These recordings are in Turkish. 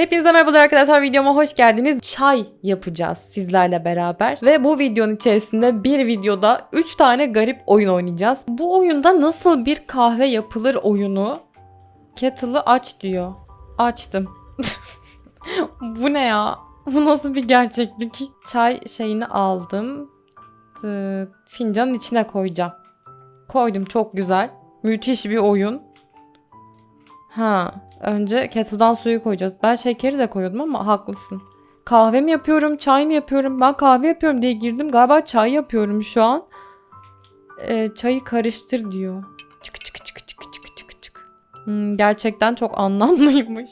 Hepinize merhabalar arkadaşlar videoma hoş geldiniz. Çay yapacağız sizlerle beraber ve bu videonun içerisinde bir videoda 3 tane garip oyun oynayacağız. Bu oyunda nasıl bir kahve yapılır oyunu. Kettle'ı aç diyor. Açtım. bu ne ya? Bu nasıl bir gerçeklik? Çay şeyini aldım. Fincanın içine koyacağım. Koydum çok güzel. Müthiş bir oyun. Ha, önce kettle'dan suyu koyacağız. Ben şekeri de koyuyordum ama haklısın. Kahve mi yapıyorum, çay mı yapıyorum? Ben kahve yapıyorum diye girdim. Galiba çay yapıyorum şu an. Ee, çayı karıştır diyor. Çık çık çık çık çık çık çık. Hmm, gerçekten çok anlamlıymış.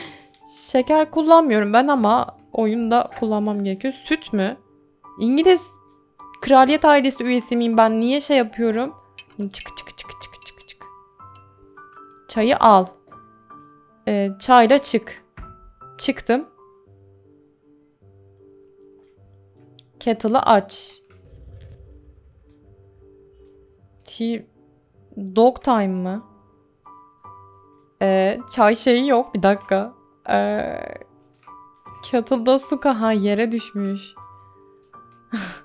Şeker kullanmıyorum ben ama oyunda kullanmam gerekiyor. Süt mü? İngiliz kraliyet ailesi üyesi miyim ben? Niye şey yapıyorum? Çık çık çık çık çık çık. Çayı al. Ee, çayla çık. Çıktım. Kettle'ı aç. Tea... Dog time mı? Ee, çay şeyi yok. Bir dakika. Ee, kettle'da su ka- ha yere düşmüş.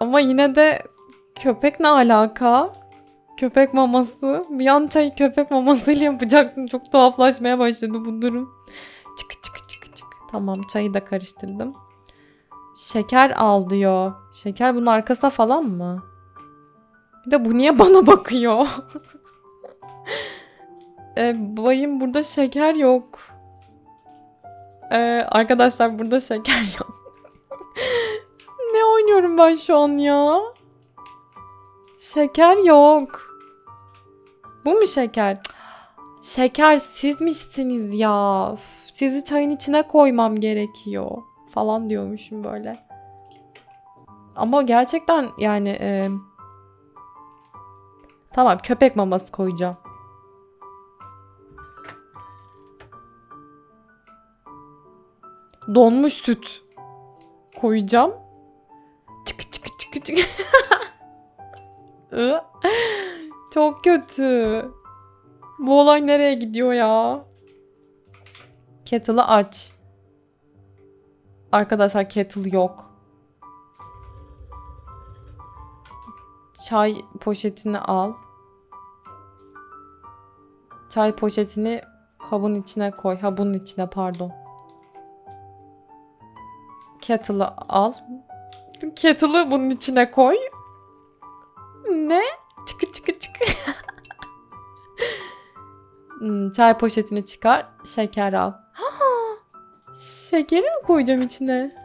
Ama yine de köpek ne alaka? Köpek maması. Bir an çayı köpek mamasıyla yapacaktım. Çok tuhaflaşmaya başladı bu durum. Çık çık çık çık. Tamam çayı da karıştırdım. Şeker al diyor. Şeker bunun arkasına falan mı? Bir de bu niye bana bakıyor? e, bayım burada şeker yok. E, arkadaşlar burada şeker yok. ne oynuyorum ben şu an ya? Şeker yok. Bu mu şeker? Şeker sizmişsiniz ya. Sizi çayın içine koymam gerekiyor. Falan diyormuşum böyle. Ama gerçekten yani e, tamam köpek maması koyacağım. Donmuş süt koyacağım. Çık çık çık çık. Çok kötü. Bu olay nereye gidiyor ya? Kettle'ı aç. Arkadaşlar kettle yok. Çay poşetini al. Çay poşetini kabın içine koy. Ha bunun içine pardon. Kettle'ı al. Kettle'ı bunun içine koy. Ne? Çıkı çıkı çıkı. Hmm, çay poşetini çıkar. Şeker al. Şekeri mi koyacağım içine?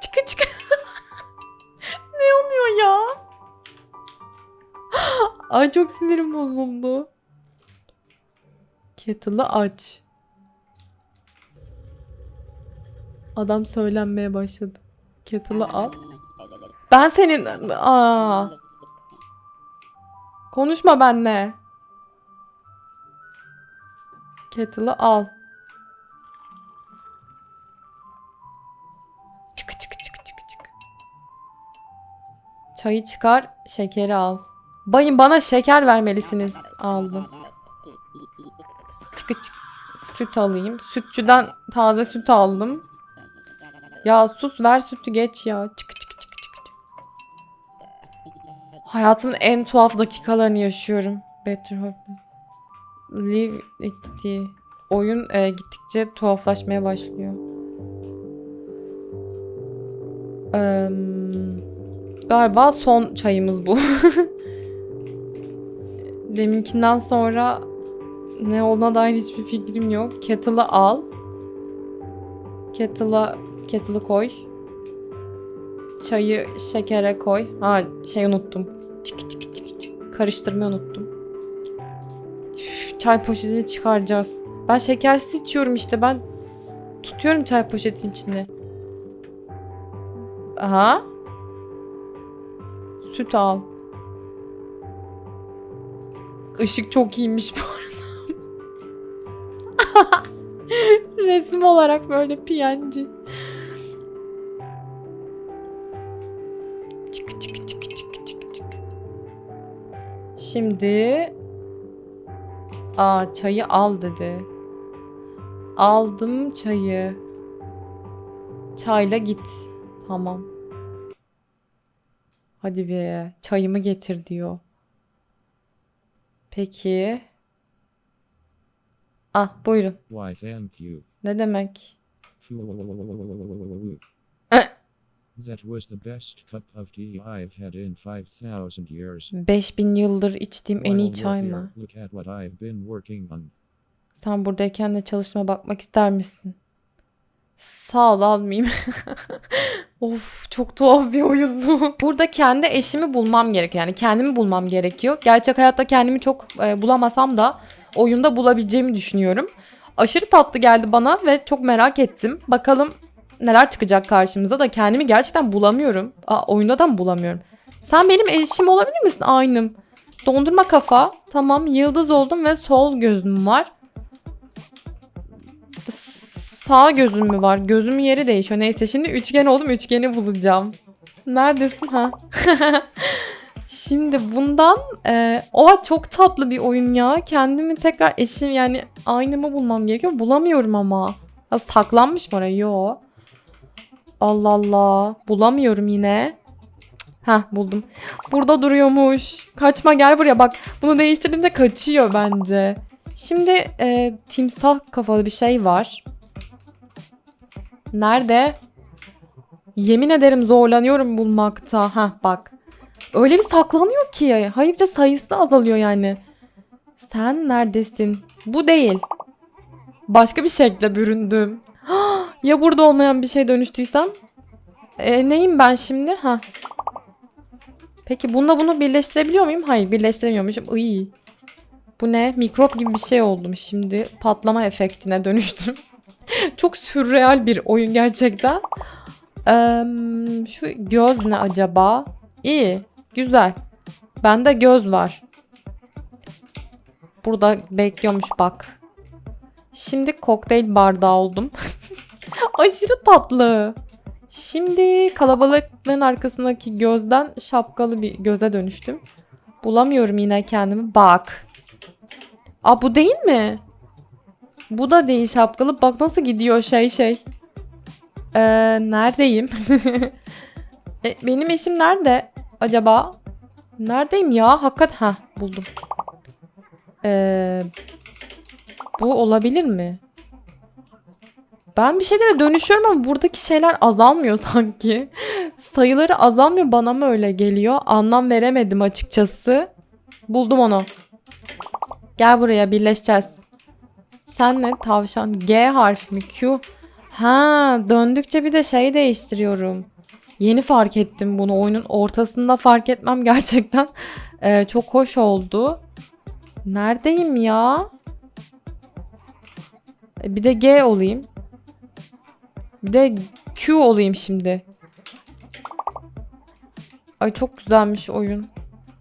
çıkı çıkı. ne oluyor ya? Ay çok sinirim bozuldu. Kettle'ı aç. Adam söylenmeye başladı. Kettle'ı al. Ben senin... Aa. Konuşma benle. Kettle'ı al. Çık çık çık çık çık. Çayı çıkar, şekeri al. Bayım bana şeker vermelisiniz. Aldım. Çık çık. Süt alayım. Sütçüden taze süt aldım. Ya sus ver sütü geç ya. Çık. Hayatımın en tuhaf dakikalarını yaşıyorum. Better hope. Live diye. Oyun e, gittikçe tuhaflaşmaya başlıyor. Eee, galiba son çayımız bu. Deminkinden sonra ne olduğuna dair hiçbir fikrim yok. Kettle'ı al. Kettle'a kettle'ı koy. Çayı şekere koy. Ha şey unuttum. Karıştırmayı unuttum. Üf, çay poşetini çıkaracağız. Ben şekersiz içiyorum işte. Ben tutuyorum çay poşetin içinde. Aha. Süt al. Işık çok iyiymiş bu arada. Resim olarak böyle piyancı. Şimdi Aa çayı al dedi. Aldım çayı. Çayla git. Tamam. Hadi be. Çayımı getir diyor. Peki. Ah buyurun. Why, thank you. Ne demek? That was the best cup of tea I've had in 5,000 years. 5000 yıldır içtiğim en iyi çay mı? Look at what I've been working on. Sen buradayken de çalışma bakmak ister misin? Sağ ol almayayım. of çok tuhaf bir oyundu. Burada kendi eşimi bulmam gerekiyor. Yani kendimi bulmam gerekiyor. Gerçek hayatta kendimi çok e, bulamasam da oyunda bulabileceğimi düşünüyorum. Aşırı tatlı geldi bana ve çok merak ettim. Bakalım neler çıkacak karşımıza da kendimi gerçekten bulamıyorum. Aa, oyunda da mı bulamıyorum? Sen benim eşim olabilir misin? Aynım. Dondurma kafa. Tamam yıldız oldum ve sol gözüm var. Sağ gözüm mü var? Gözümün yeri değişiyor. Neyse şimdi üçgen oldum. Üçgeni bulacağım. Neredesin ha? şimdi bundan e, oha çok tatlı bir oyun ya. Kendimi tekrar eşim yani aynamı bulmam gerekiyor. Bulamıyorum ama. Ya saklanmış mı oraya? Yo. Allah Allah. Bulamıyorum yine. Ha buldum. Burada duruyormuş. Kaçma gel buraya bak. Bunu değiştirdiğimde kaçıyor bence. Şimdi e, timsah kafalı bir şey var. Nerede? Yemin ederim zorlanıyorum bulmakta. Ha bak. Öyle bir saklanıyor ki. Hayır de sayısı azalıyor yani. Sen neredesin? Bu değil. Başka bir şekle büründüm. Ya burada olmayan bir şey dönüştüysem? E, neyim ben şimdi? Ha. Peki bununla bunu birleştirebiliyor muyum? Hayır birleştiremiyormuşum. Iy. Bu ne? Mikrop gibi bir şey oldum şimdi. Patlama efektine dönüştüm. Çok sürreal bir oyun gerçekten. Eee, şu göz ne acaba? İyi. Güzel. Bende göz var. Burada bekliyormuş bak. Şimdi kokteyl bardağı oldum. Aşırı tatlı. Şimdi kalabalıkların arkasındaki gözden şapkalı bir göze dönüştüm. Bulamıyorum yine kendimi. Bak. Aa bu değil mi? Bu da değil şapkalı. Bak nasıl gidiyor şey şey. Ee, neredeyim? E, benim eşim nerede acaba? Neredeyim ya? Hakikat ha buldum. Ee, bu olabilir mi? Ben bir şeylere dönüşüyorum ama buradaki şeyler azalmıyor sanki. Sayıları azalmıyor bana mı öyle geliyor? Anlam veremedim açıkçası. Buldum onu. Gel buraya birleşeceğiz. Sen ne tavşan? G harfi mi? Q. Ha, döndükçe bir de şey değiştiriyorum. Yeni fark ettim bunu. Oyunun ortasında fark etmem gerçekten e, çok hoş oldu. Neredeyim ya? E, bir de G olayım. Bir de Q olayım şimdi. Ay çok güzelmiş oyun.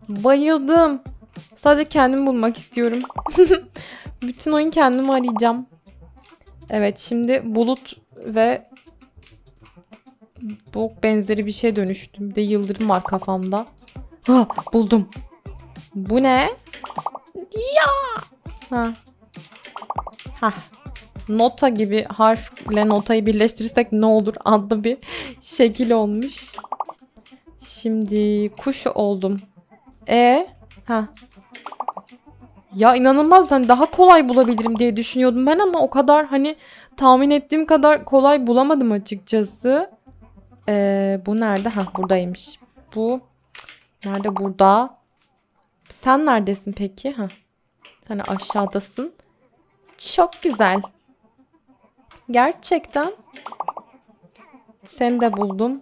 Bayıldım. Sadece kendimi bulmak istiyorum. Bütün oyun kendimi arayacağım. Evet şimdi bulut ve bu benzeri bir şey dönüştüm. Bir de yıldırım var kafamda. Ha buldum. Bu ne? Ya. Ha. Ha. Nota gibi harfle notayı birleştirirsek ne olur adlı bir şekil olmuş. Şimdi kuş oldum. E ha ya inanılmaz hani daha kolay bulabilirim diye düşünüyordum ben ama o kadar hani tahmin ettiğim kadar kolay bulamadım açıkçası. Ee, bu nerede? Ha buradaymış. Bu nerede burada? Sen neredesin peki? Ha. Hani aşağıdasın. Çok güzel. Gerçekten. Seni de buldum.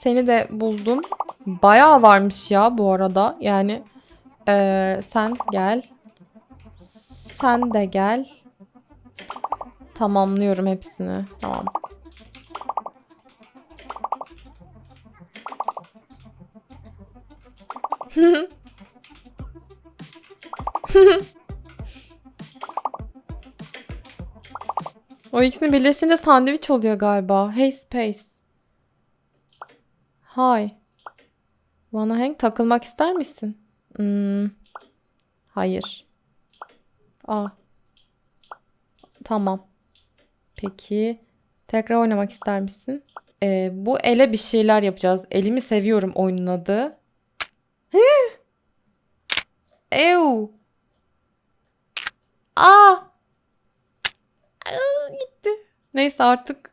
Seni de buldum. Bayağı varmış ya bu arada. Yani ee, sen gel. Sen de gel. Tamamlıyorum hepsini. Tamam. o ikisini birleştirince sandviç oluyor galiba. Hey Space. Hi. Wanna hang takılmak ister misin? Hmm, hayır. Aa. Tamam. Peki. Tekrar oynamak ister misin? Ee, bu ele bir şeyler yapacağız. Elimi seviyorum oyunun adı. Ew. Aa, gitti. Neyse artık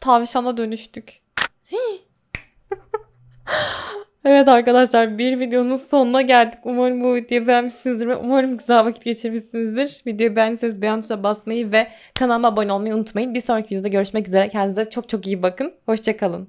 tavşana dönüştük. Evet arkadaşlar bir videonun sonuna geldik. Umarım bu videoyu beğenmişsinizdir ve umarım güzel vakit geçirmişsinizdir. Videoyu beğendiyseniz beğen tuşuna basmayı ve kanalıma abone olmayı unutmayın. Bir sonraki videoda görüşmek üzere. Kendinize çok çok iyi bakın. Hoşçakalın.